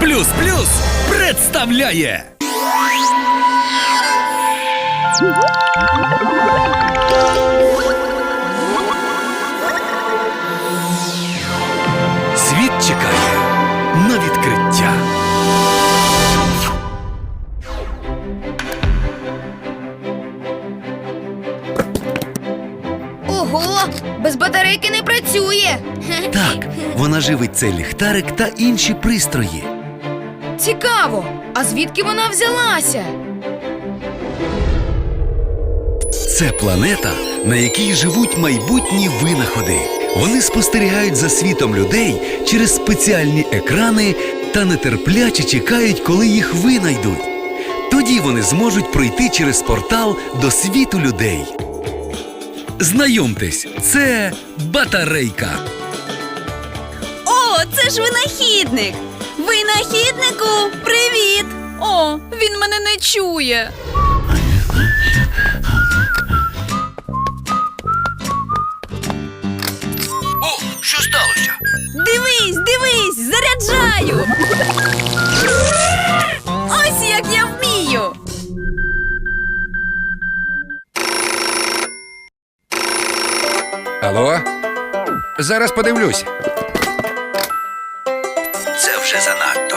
Плюс плюс представляє Світ чекає на відкриття. Ого, без батарейки не працює. Так, вона живить цей ліхтарик та інші пристрої. Цікаво, а звідки вона взялася? Це планета, на якій живуть майбутні винаходи. Вони спостерігають за світом людей через спеціальні екрани та нетерпляче чекають, коли їх винайдуть. Тоді вони зможуть пройти через портал до світу людей. Знайомтесь, це батарейка. О, це ж винахідник! Винахіднику, привіт! О, він мене не чує. О, що сталося? Дивись, дивись, заряджаю! Ось як я Алло? Зараз подивлюсь. Це вже занадто.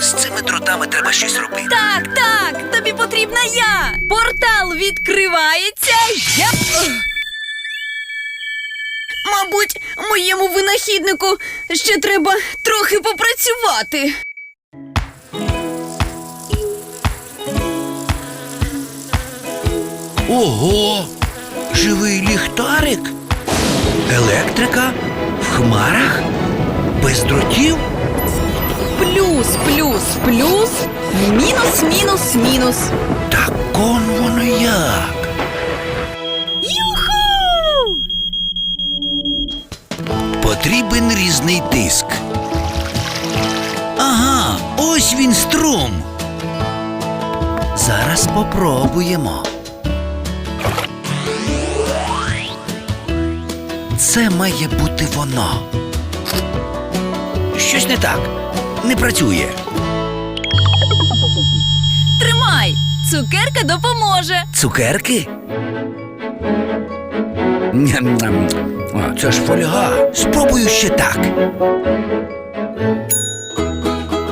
З цими дротами треба щось робити. Так, так, тобі потрібна я! Портал відкривається. Я. Мабуть, моєму винахіднику ще треба трохи попрацювати. Ого! Живий ліхтарик? Електрика? В хмарах? Без дротів? Плюс, плюс, плюс, мінус, мінус, мінус. Так он воно як. Юху! Потрібен різний тиск. Ага, ось він струм. Зараз попробуємо. Це має бути воно. Щось не так. Не працює. Тримай! Цукерка допоможе. Цукерки? Ням-ням. А, це ж фольга. Спробую ще так.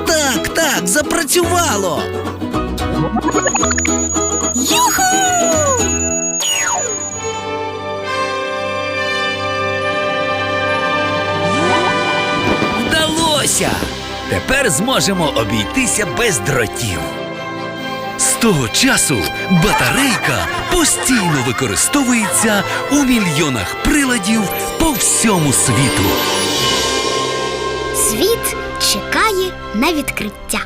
Так, так, запрацювало. Вдалося! Тепер зможемо обійтися без дротів. З того часу батарейка постійно використовується у мільйонах приладів по всьому світу. Світ чекає на відкриття.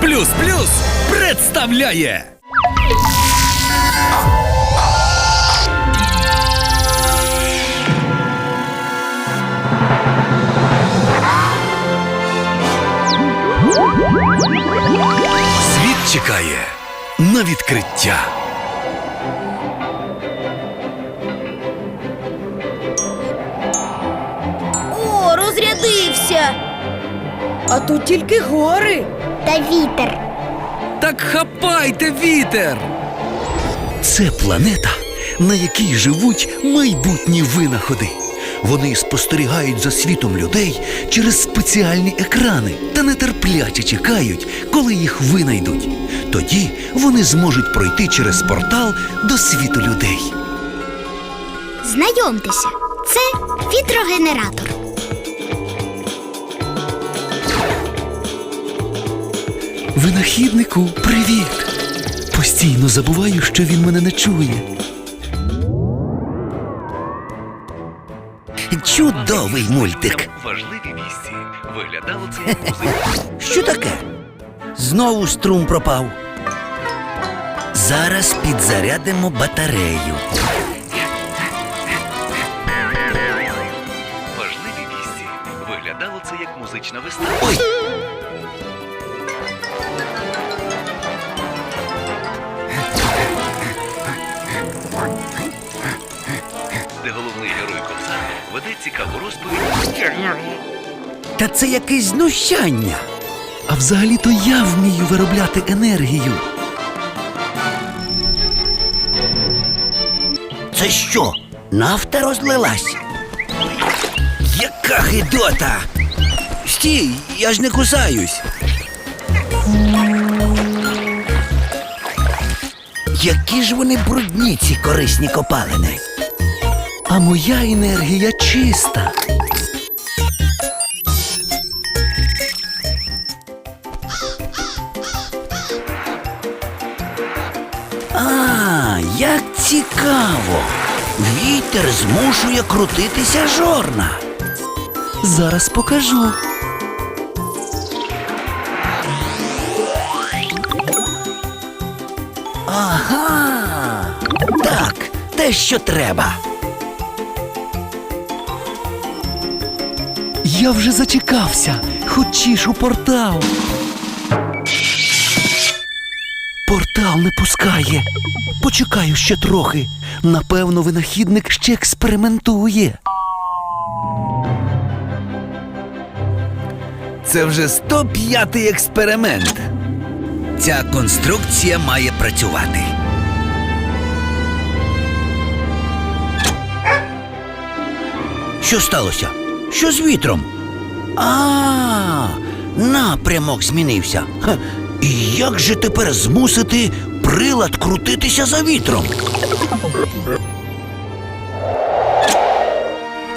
Плюс плюс представляє. Світ чекає на відкриття. О, розрядився. А тут тільки гори. Та вітер. Так хапайте вітер. Це планета, на якій живуть майбутні винаходи. Вони спостерігають за світом людей через спеціальні екрани та нетерпляче чекають, коли їх винайдуть. Тоді вони зможуть пройти через портал до світу людей. Знайомтеся, це вітрогенератор. Винахіднику, привіт! Постійно забуваю, що він мене не чує. Чудовий мультик. Важливі місці Виглядало це музика. Що таке? Знову струм пропав. Зараз підзарядимо батарею. Важливі вісті. Виглядало це як музична вистава. Ой! Цікаву розповідь. Та це якесь знущання. А взагалі-то я вмію виробляти енергію. Це що, нафта розлилась? Яка гидота! Стій, я ж не кусаюсь. Які ж вони брудні, ці корисні копалини. А моя енергія чиста. А, як цікаво. Вітер змушує крутитися жорна. Зараз покажу. Ага. Так, те, що треба. Я вже зачекався. Хочеш у портал. Портал не пускає. Почекаю ще трохи. Напевно, винахідник ще експериментує. Це вже 105-й експеримент. Ця конструкція має працювати. Що сталося? Що з вітром? А, напрямок змінився. Ха, І як же тепер змусити прилад крутитися за вітром?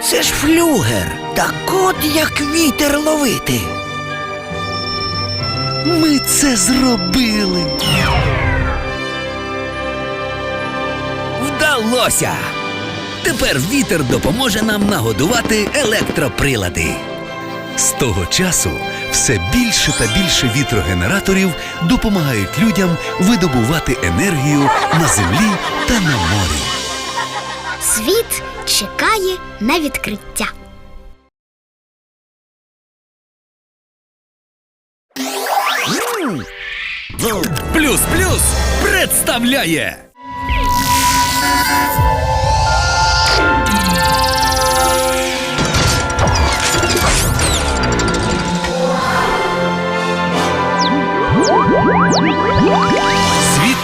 Це ж флюгер. Так от як вітер ловити. Ми це зробили. Вдалося! Тепер вітер допоможе нам нагодувати електроприлади. З того часу все більше та більше вітрогенераторів допомагають людям видобувати енергію на землі та на морі. Світ чекає на відкриття. Плюс плюс представляє.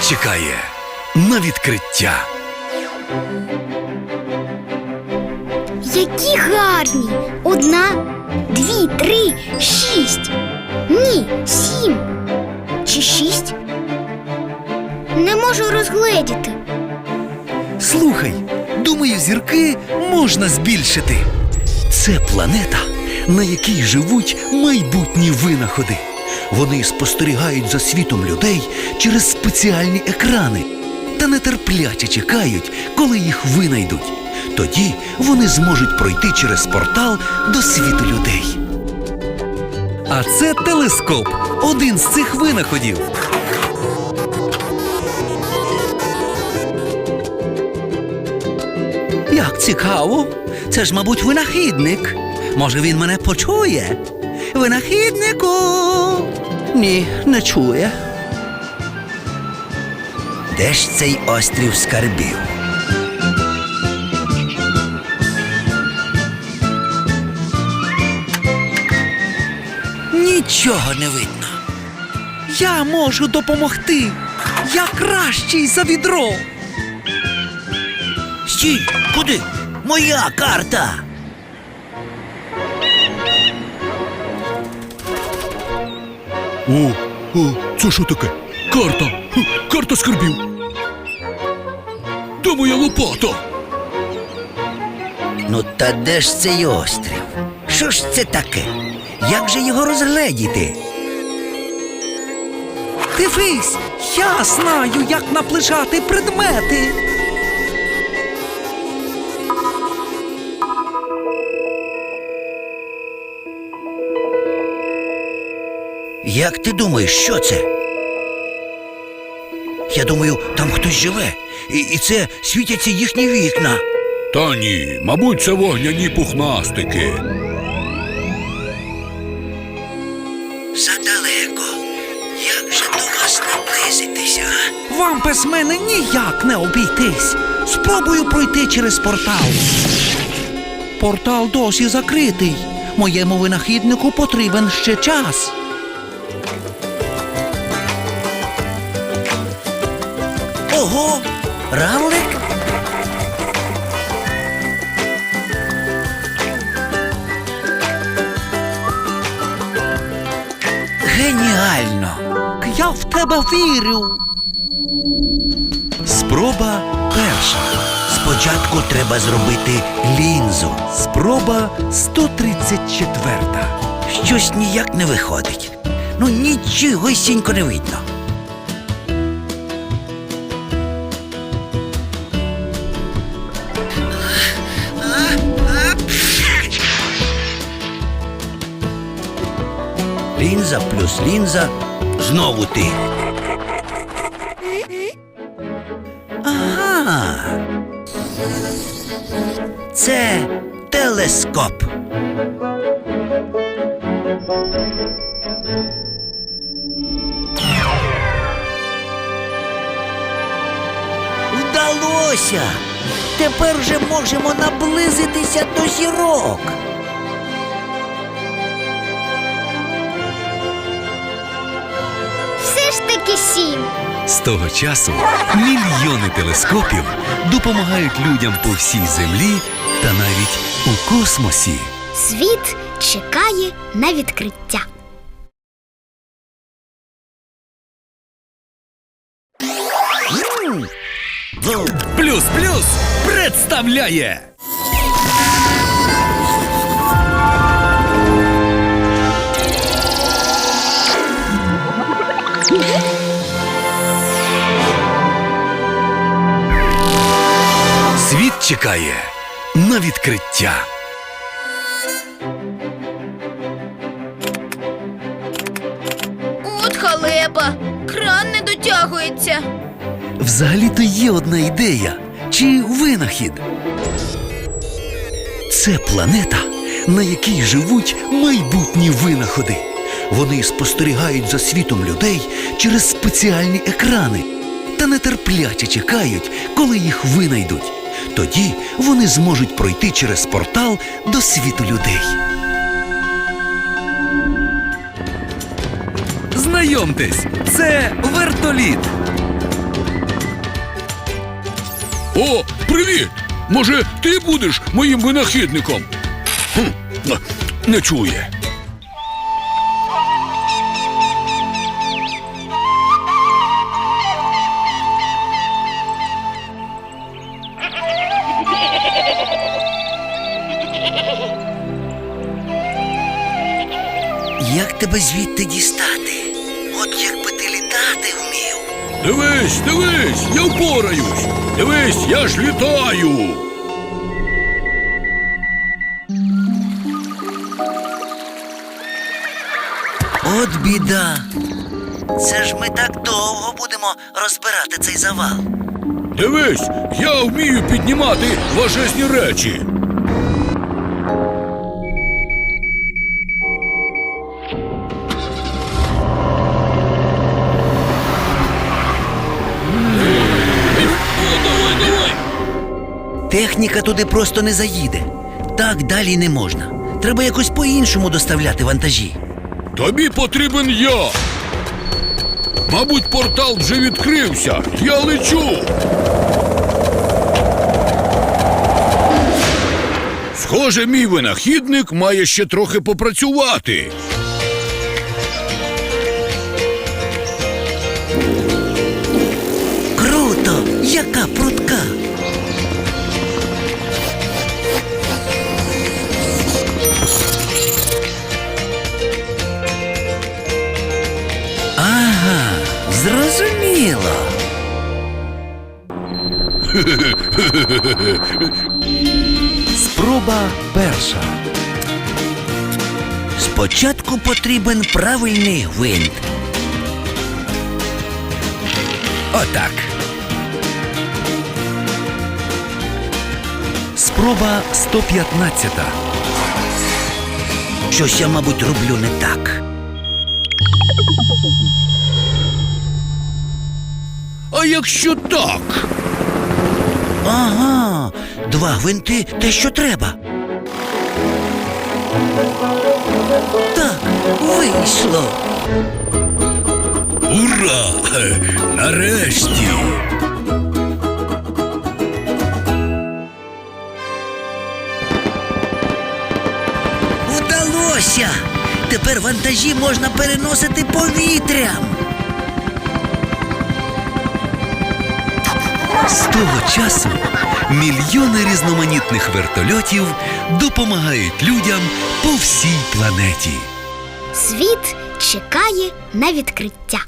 Чекає на відкриття. Які гарні! Одна, дві, три, шість. Ні, сім. Чи шість? Не можу розгледіти. Слухай, думаю, зірки можна збільшити. Це планета, на якій живуть майбутні винаходи. Вони спостерігають за світом людей через спеціальні екрани та нетерпляче чекають, коли їх винайдуть. Тоді вони зможуть пройти через портал до світу людей. А це телескоп, один з цих винаходів. Як цікаво. Це ж, мабуть, винахідник. Може, він мене почує? Винахіднику. Ні, не чує. Де ж цей острів скарбів? Нічого не видно. Я можу допомогти. Я кращий за відро. Стій, куди? Моя карта. О, о, це що таке? Карта! Карта скарбів! Де моя лопата? Ну та де ж цей острів? Що ж це таке? Як же його розгледіти? Дивись, я знаю, як наближати предмети. Як ти думаєш, що це? Я думаю, там хтось живе, і, і це світяться їхні вікна. Та ні, мабуть, це вогняні пухнастики. Задалеко. Як же до вас наблизитися? Вам без мене ніяк не обійтись. Спробую пройти через портал. Портал досі закритий. Моєму винахіднику потрібен ще час. Ого, равлик? Геніально! Я в тебе вірю. Спроба перша. Спочатку треба зробити лінзу. Спроба 134. Щось ніяк не виходить. Ну нічогосінько не видно. Лінза плюс лінза. Знову ти. Ага. Це телескоп. Вдалося! Тепер вже можемо наблизитися до зірок. Таки сім. З того часу мільйони телескопів допомагають людям по всій землі та навіть у космосі. Світ чекає на відкриття. Плюс плюс представляє. Чекає на відкриття. От халепа. Кран не дотягується. Взагалі-то є одна ідея чи винахід. Це планета, на якій живуть майбутні винаходи. Вони спостерігають за світом людей через спеціальні екрани та нетерпляче чекають, коли їх винайдуть. Тоді вони зможуть пройти через портал до світу людей. Знайомтесь, це вертоліт. О, привіт! Може, ти будеш моїм винахідником? Хм, не чує. Як тебе звідти дістати? От якби ти літати вмів. Дивись, дивись, я впораюсь. Дивись, я ж літаю. От біда. Це ж ми так довго будемо розбирати цей завал. Дивись, я вмію піднімати важезні речі. Техніка туди просто не заїде. Так далі не можна. Треба якось по-іншому доставляти вантажі. Тобі потрібен я. Мабуть, портал вже відкрився. Я лечу. Схоже, мій винахідник має ще трохи попрацювати. Круто! Яка прутка! Спроба перша. Спочатку потрібен правильний гвинт. Отак. Спроба 115. Щось я, мабуть, роблю не так. А якщо так? Ага, два гвинти те, що треба. Так, вийшло. Ура! Нарешті! Вдалося! Тепер вантажі можна переносити повітрям. З того часу мільйони різноманітних вертольотів допомагають людям по всій планеті. Світ чекає на відкриття.